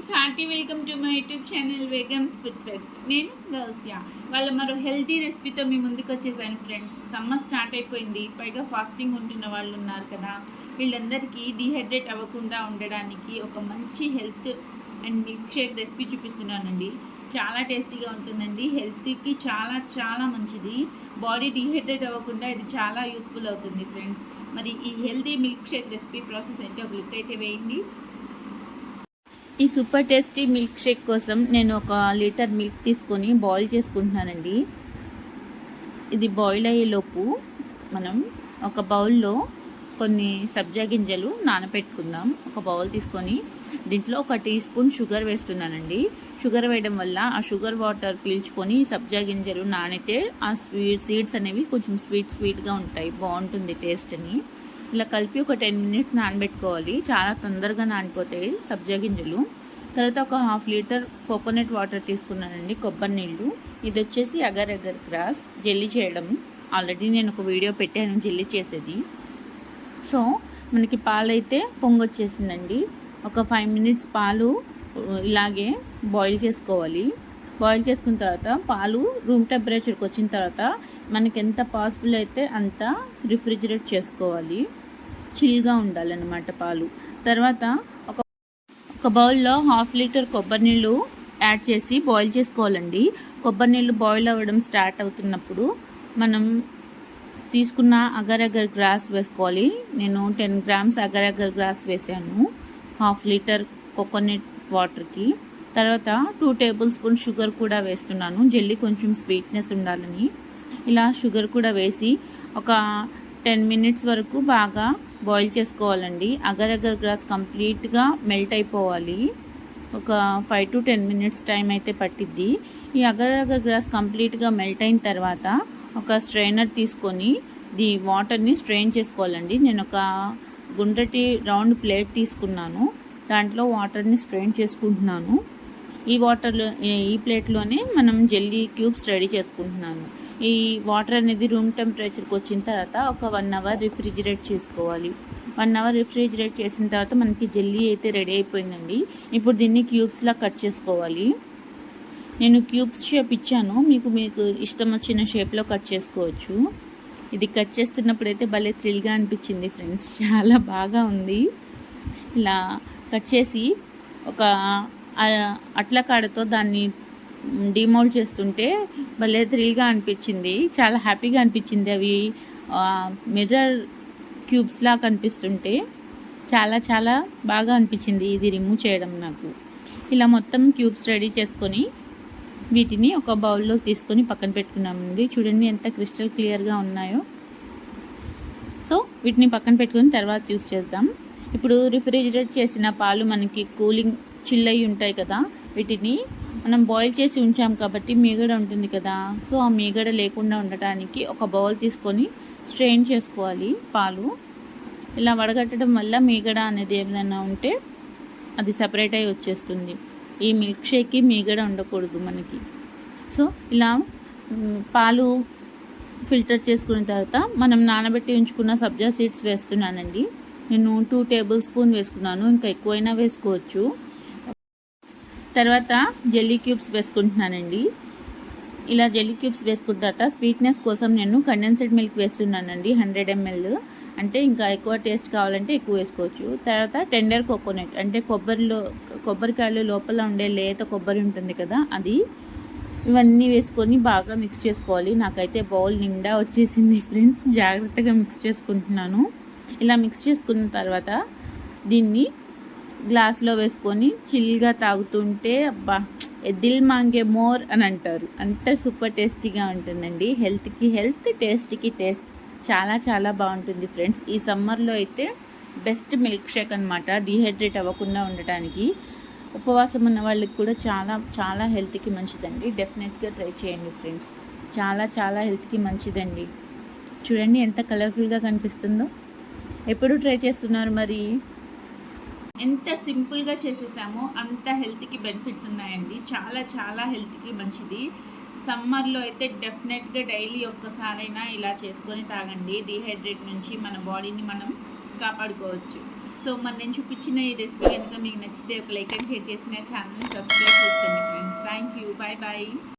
Friends hearty welcome to my YouTube channel vegan food fest. నేను గర్ల్స్యా వాళ్ళ మరో హెల్తీ రెసిపీతో మీ ముందుకు వచ్చేసాను ఫ్రెండ్స్. సమ్మర్ స్టార్ట్ అయిపోయింది. పైగా ఫాస్టింగ్ ఉంటున్న వాళ్ళు ఉన్నారు కదా. వీళ్ళందరికీ డీహైడ్రేట్ అవ్వకుండా ఉండడానికి ఒక మంచి health and milkshake recipe చూపిస్తున్నానండి. చాలా టేస్టీగా ఉంటుందండి. హెల్త్కి చాలా చాలా మంచిది. బాడీ డిహైడ్రేట్ అవ్వకుండా ఇది చాలా యూస్ఫుల్ అవుతుంది ఫ్రెండ్స్. మరి ఈ healthy milkshake recipe process ఏంటో ఒక లుక్ అయితే వేయండి. ఈ సూపర్ టేస్టీ మిల్క్ షేక్ కోసం నేను ఒక లీటర్ మిల్క్ తీసుకొని బాయిల్ చేసుకుంటున్నానండి. ఇది బాయిల్ అయ్యేలోపు మనం ఒక బౌల్లో కొన్ని సబ్జా గింజలు నానబెట్టుకుందాం. ఒక బౌల్ తీసుకొని దీంట్లో ఒక టీ స్పూన్ షుగర్ వేస్తున్నానండి. షుగర్ వేయడం వల్ల ఆ షుగర్ వాటర్ పీల్చుకొని సబ్జా గింజలు నానితే ఆ స్వీట్ సీడ్స్ అనేవి కొంచెం స్వీట్ స్వీట్గా ఉంటాయి. బాగుంటుంది టేస్ట్ అని ఇలా కలిపి ఒక టెన్ మినిట్స్ నానబెట్టుకోవాలి. చాలా తొందరగా నానిపోతాయి సబ్జా గింజలు. తర్వాత ఒక హాఫ్ లీటర్ కోకోనట్ వాటర్ తీసుకున్నానండి కొబ్బరి నీళ్ళు. ఇది వచ్చేసి అగర్ అగర్ క్రాస్ జెల్లీ చేయడం. ఆల్రెడీ నేను ఒక వీడియో పెట్టాను జెల్లీ చేసేది. సో మనకి పాలు అయితే పొంగొచ్చేసిందండి. ఒక ఫైవ్ మినిట్స్ పాలు ఇలాగే బాయిల్ చేసుకోవాలి. బాయిల్ చేసుకున్న తర్వాత పాలు రూమ్ టెంపరేచర్కి వచ్చిన తర్వాత మనకి ఎంత పాసిబుల్ అయితే అంత రిఫ్రిజిరేట్ చేసుకోవాలి. చిల్గా ఉండాలన్నమాట పాలు. తర్వాత ఒక ఒక బౌల్లో హాఫ్ లీటర్ కొబ్బరి నీళ్ళు యాడ్ చేసి బాయిల్ చేసుకోవాలండి. కొబ్బరి నీళ్ళు బాయిల్ అవ్వడం స్టార్ట్ అవుతున్నప్పుడు మనం తీసుకున్న అగర్ అగర్ గ్రాస్ వేసుకోవాలి. నేను ten grams agar agar grass వేసాను హాఫ్ లీటర్ కోకోనట్ వాటర్కి. తర్వాత టూ టేబుల్ స్పూన్ షుగర్ కూడా వేస్తున్నాను. జెల్లీ కొంచెం స్వీట్నెస్ ఉండాలని. ఇలా షుగర్ కూడా వేసి ఒక టెన్ మినిట్స్ వరకు బాగా బాయిల్ చేసుకోవాలండి. అగర్ అగర్ గ్రాస్ కంప్లీట్గా మెల్ట్ అయిపోవాలి. ఒక five to ten minutes time అయితే పట్టిద్ది. ఈ అగర్ అగర్ గ్రాస్ కంప్లీట్గా మెల్ట్ అయిన తర్వాత ఒక స్ట్రైనర్ తీసుకొని ది వాటర్ని స్ట్రెయిన్ చేసుకోవాలండి. నేను ఒక గుండ్రటి రౌండ్ ప్లేట్ తీసుకున్నాను. దాంట్లో వాటర్ని స్ట్రెయిన్ చేసుకుంటున్నాను. ఈ వాటర్లో ఈ ప్లేట్లోనే మనం జెల్లీ క్యూబ్స్ రెడీ చేసుకుంటున్నాను. ఈ వాటర్ అనేది రూమ్ టెంపరేచర్కి వచ్చిన తర్వాత ఒక వన్ అవర్ రిఫ్రిజిరేట్ చేసుకోవాలి. వన్ అవర్ రిఫ్రిజిరేట్ చేసిన తర్వాత మనకి జెల్లీ అయితే రెడీ అయిపోయిందండి. ఇప్పుడు దీన్ని క్యూబ్స్లా కట్ చేసుకోవాలి. నేను క్యూబ్స్ షేప్ ఇచ్చాను. మీకు మీకు ఇష్టం వచ్చిన షేప్లో కట్ చేసుకోవచ్చు. ఇది కట్ చేస్తున్నప్పుడు అయితే భలే థ్రిల్గా అనిపించింది ఫ్రెండ్స్ చాలా బాగా ఉంది. ఇలా కట్ చేసి ఒక అట్ల కాడతో దాన్ని డిమోల్డ్ చేస్తుంటే భలే థ్రిల్గా అనిపించింది. చాలా హ్యాపీగా అనిపించింది అవి. మిర్రర్ క్యూబ్స్లా కనిపిస్తుంటే చాలా చాలా బాగా అనిపించింది ఇది రిమూవ్ చేయడం నాకు. ఇలా మొత్తం క్యూబ్స్ రెడీ చేసుకొని వీటిని ఒక బౌల్లో తీసుకొని పక్కన పెట్టుకున్నామండి చూడండి ఎంత క్రిస్టల్ క్లియర్గా ఉన్నాయో. సో వీటిని పక్కన పెట్టుకుని తర్వాత యూస్ చేద్దాం. ఇప్పుడు రిఫ్రిజిరేట్ చేసిన పాలు మనకి కూలింగ్ చిల్ అయి ఉంటాయి కదా వీటిని మనం బాయిల్ చేసి ఉంచాం కాబట్టి మీగడ ఉంటుంది కదా. సో ఆ మీగడ లేకుండా ఉండటానికి ఒక బౌల్ తీసుకొని స్ట్రెయిన్ చేసుకోవాలి పాలు. ఇలా వడగట్టడం వల్ల మీగడ అనేది ఏదైనా ఉంటే అది సపరేట్ అయి వచ్చేస్తుంది. ఈ మిల్క్ షేక్కి మీగడ ఉండకూడదు మనకి. సో ఇలా పాలు ఫిల్టర్ చేసుకున్న తర్వాత మనం నానబెట్టి ఉంచుకున్న సబ్జా సీడ్స్ వేస్తున్నానండి. నేను టూ టేబుల్ స్పూన్ వేసుకున్నాను. ఇంకా ఎక్కువైనా వేసుకోవచ్చు. తర్వాత జెల్లీ క్యూబ్స్ వేసుకుంటున్నానండి. ఇలా జెల్లీ క్యూబ్స్ వేసుకున్న తర్వాత స్వీట్నెస్ కోసం నేను కండెన్స్డ్ మిల్క్ వేస్తున్నానండి హండ్రెడ్ ఎంఎల్. అంటే ఇంకా ఎక్కువ టేస్ట్ కావాలంటే ఎక్కువ వేసుకోవచ్చు. తర్వాత టెండర్ కోకోనట్ అంటే కొబ్బరిలో కొబ్బరికాయలు లోపల ఉండే లేత కొబ్బరి ఉంటుంది కదా అది ఇవన్నీ వేసుకొని బాగా మిక్స్ చేసుకోవాలి. నాకైతే బౌల్ నిండా వచ్చేసింది ఫ్రెండ్స్. జాగ్రత్తగా మిక్స్ చేసుకుంటున్నాను. ఇలా మిక్స్ చేసుకున్న తర్వాత దీన్ని గ్లాస్లో వేసుకొని చిల్గా తాగుతుంటే అబ్బా దిల్ మాంగే మోర్ అని అంటారు. అంత సూపర్ టేస్టీగా ఉంటుందండి. హెల్త్కి హెల్త్ టేస్ట్కి టేస్ట్. చాలా చాలా బాగుంటుంది ఫ్రెండ్స్. ఈ సమ్మర్లో అయితే బెస్ట్ మిల్క్ షేక్ అనమాట డిహైడ్రేట్ అవ్వకుండా ఉండటానికి. ఉపవాసం ఉన్న వాళ్ళకి కూడా చాలా చాలా హెల్త్కి మంచిదండి. డెఫినెట్గా ట్రై చేయండి ఫ్రెండ్స్. చాలా చాలా హెల్త్కి మంచిదండి. చూడండి ఎంత కలర్ఫుల్గా కనిపిస్తుందో. ఎప్పుడు ట్రై చేస్తున్నారు మరి? ఎంత సింపుల్గా చేసేసామో అంత హెల్త్కి బెనిఫిట్స్ ఉన్నాయండి. చాలా చాలా హెల్త్కి మంచిది. సమ్మర్లో అయితే డెఫినెట్గా డైలీ ఒక్కసారైనా ఇలా చేసుకొని తాగండి. డీహైడ్రేట్ నుంచి మన బాడీని మనం కాపాడుకోవచ్చు. సో మరి నేను చూపించిన ఈ రెసిపీ కనుక మీకు నచ్చితే ఒక లైక్ అండ్ షేర్ చేసిన నా ఛానల్ని సబ్స్క్రైబ్ చేసుకోండి friends thank you bye bye